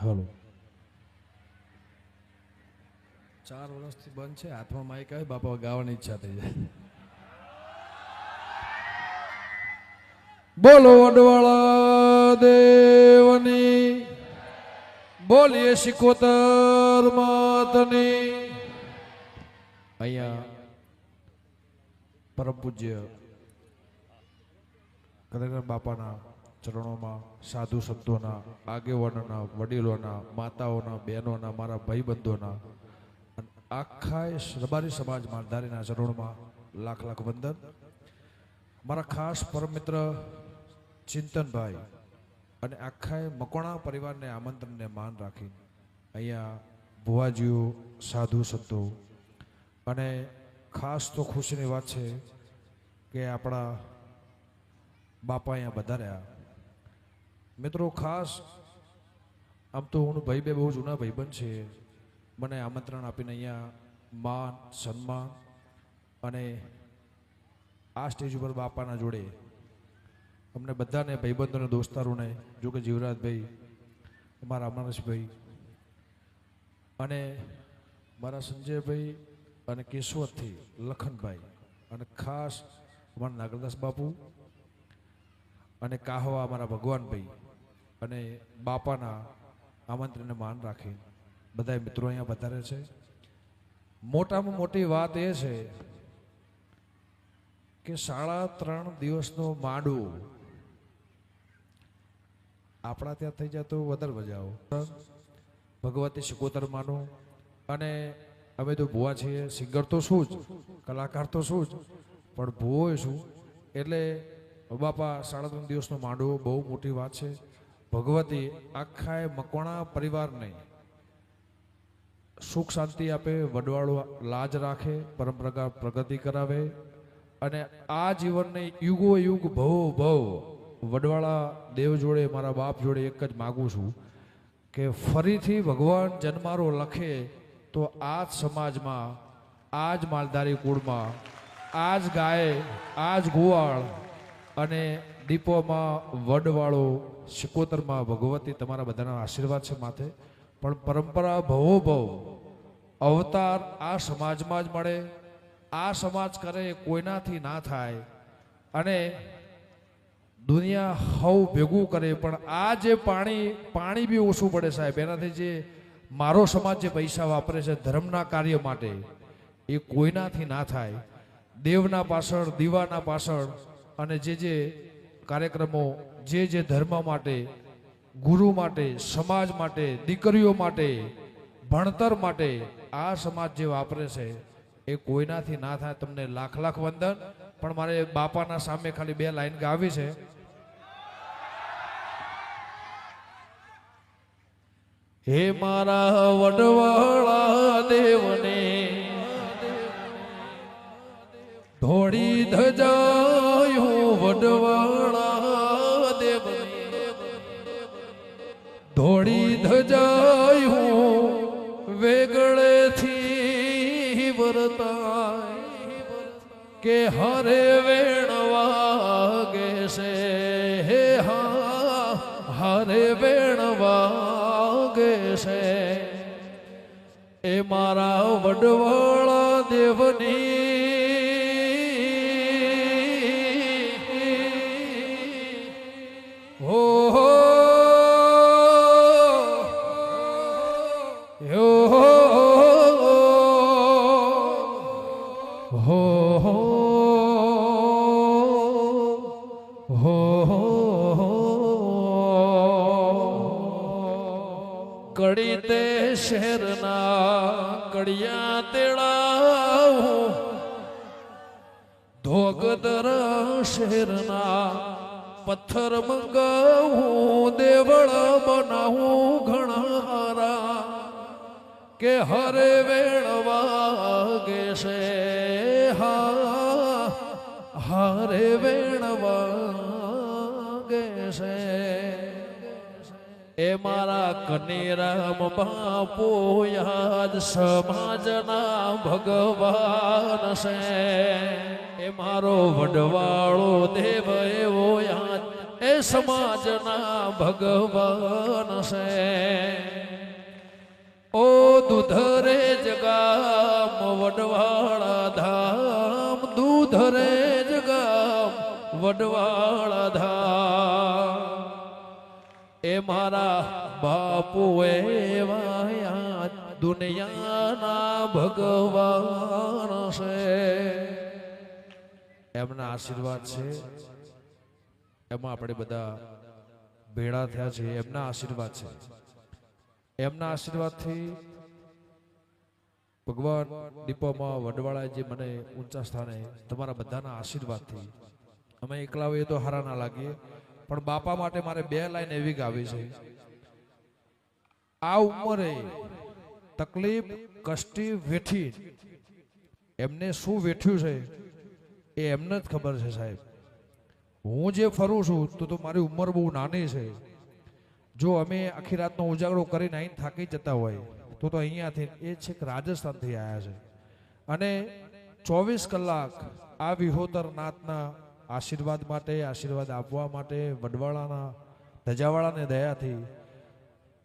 Hello ચાર વર્ષથી બંધ છે હાથમાં માઇક આવે બાપા ગાવાની ઈચ્છા થઈ જાય બોલો વડવાળા દેવની બોલીએ શિકોતર માતની અહીંયા પરમ પૂજ્ય કદાચ બાપાના ચરણોમાં સાધુ સંતોના, આગેવાનોના, વડીલોના, માતાઓના, બહેનોના, મારા ભાઈબંધોના, આખા રબારી સમાજ માલધારીના ચરણોમાં લાખ લાખ વંદન. મારા ખાસ પરમ મિત્ર ચિંતનભાઈ અને આખા મકોણા પરિવારને આમંત્રણને માન રાખી અહીંયા ભુવાજીઓ, સાધુ સંતો અને ખાસ તો ખુશીની વાત છે કે આપણા બાપા અહીંયા વધાર્યા મિત્રો, ખાસ આમ તો હું ભાઈ બે બહુ જૂના ભાઈબંધ છે. મને આમંત્રણ આપીને અહીંયા માન, સન્માન અને આ સ્ટેજ ઉપર બાપાના જોડે અમને બધાને ભાઈબંધોને દોસ્તારોને જો કે જીવરાજભાઈ, અમારા અમરશભાઈ અને મારા સંજયભાઈ અને કેશવતથી લખનભાઈ અને ખાસ અમારા નાગરદાસ બાપુ અને કાહવા, અમારા ભગવાનભાઈ અને બાપાના આમંત્રણને માન રાખી બધા મિત્રો અહીંયા વધારે છે. મોટામાં મોટી વાત એ છે કે સાડા ત્રણ દિવસનો માંડવો આપણા ત્યાં થઈ જાય તો વધારે મજા આવે. ભગવતી શિકોતર માનો. અને અમે તો ભુવા છીએ, સિંગર તો શું જ, કલાકાર તો શું જ, પણ ભૂવો શું એટલે બાપા સાડા ત્રણ દિવસનો માંડવો બહુ મોટી વાત છે. ભગવતી આખા મકવાણા પરિવારને સુખ શાંતિ આપે, વડવાળો લાજ રાખે પરંપરા પ્રગતિ કરાવે અને આ જીવનને યુગો યુગ ભવ ભવ વડવાળા દેવ જોડે, મારા બાપ જોડે એક જ માગું છું કે ફરીથી ભગવાન જન્મારો લખે તો આ જ સમાજમાં, આ જ માલધારી કુળમાં, આ જ ગાય, આ જ ગોવાળ અને દીપોમાં વડવાળો શિકોતરમાં ભગવતી તમારા બધાના આશીર્વાદ છે માથે. પણ પરંપરા ભવો ભવ. અવતાર આ સમાજમાં જ મળે. આ સમાજ કરે કોઈનાથી ના થાય. અને દુનિયા હવ ભેગું કરે, પણ આ જે પાણી પાણી બી ઓછું પડે સાહેબ. એનાથી જે મારો સમાજ જે પૈસા વાપરે છે ધર્મના કાર્ય માટે, એ કોઈનાથી ના થાય. દેવના પાછળ, દીવાના પાછળ અને જે જે કાર્યક્રમો જે જે ધર્મ માટે, ગુરુ માટે, સમાજ માટે, દીકરીઓ માટે, ભણતર માટે આ સમાજ જે વાપરે છે, એ કોઈનાથી ના થાય તમને લાખ લાખ વંદન. પણ મારે બાપાના સામે ખાલી બે લાઈન ગાવી છે. હે મારા વડવાળા દેવને, ધોળી ધજાયું વડવાળા કે હરે વેણ વાગે છે? હે હા, હરે વેણ વાગે છે. એ મારા વડવાળા દેવની શહેરના કડિયા તેડાવું. ધોગદર શહેરના પથ્થર મંગાવું. દેવળ બનાવું ઘણા હારા કે હરે વેળવા વાગે છે. હા, હરે વેણવા છે. એ મારા કનેરામ બાપુ, યાદ સમાજના ભગવાન છે. એ મારો વડવાળો દેવ એવો યાદ, એ સમાજના ભગવાન છે. ઓ દૂધરે જગામ, વડવાળા ધામ, દૂધરે જગામ, વડવાળા ધામ. એ મારા બાપુ એવા દુનિયાના ભગવાન છે. એમના આશીર્વાદ છે. એમાં આપણે બધા ભેળા થયા છે એમના આશીર્વાદ છે. એમના આશીર્વાદથી ભગવાન દીપોમાં વડવાળાએ જે મને ઊંચા સ્થાને તમારા બધાના આશીર્વાદથી અમે એકલા હોઈએ તો હારા ના લાગીએ પણ બાપા માટે મારે બે લાઈન એવી ગાવી છે. આ ઉંમરે તકલીફ કષ્ટી વેઠી. એમને શું વેઠ્યું છે એ એમને જ ખબર છે સાહેબ. હું જે ફરું છું તો તો મારી ઉંમર બહુ નાની છે. જો અમે આખી રાતનો ઉજાગરો કરીને અહીં થાકી જતા હોય, તો તો અહીંયાથી એ છેક રાજસ્થાનથી આવ્યા છે. અને ચોવીસ કલાક આ વિહોતર નાથના આશીર્વાદ માટે, આશીર્વાદ આપવા માટે વડવાળાના, ધજાવાળાને દયાથી.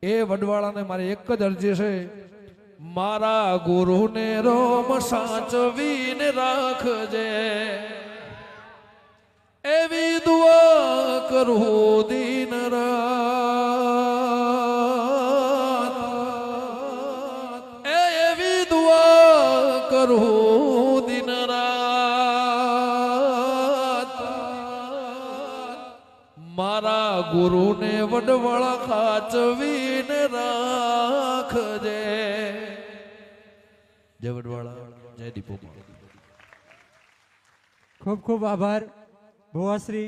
એ વડવાળાને મારી એક જ અરજી છે, મારા ગુરુને રોમ સાચવીને રાખજે. એવી દુઆ કરું દિન રાત ગુરુને વડવળ ખાચવીને રાખજે. જય વડવાળા જય દીપો ખૂબ ખૂબ આભાર. ભુવાશ્રી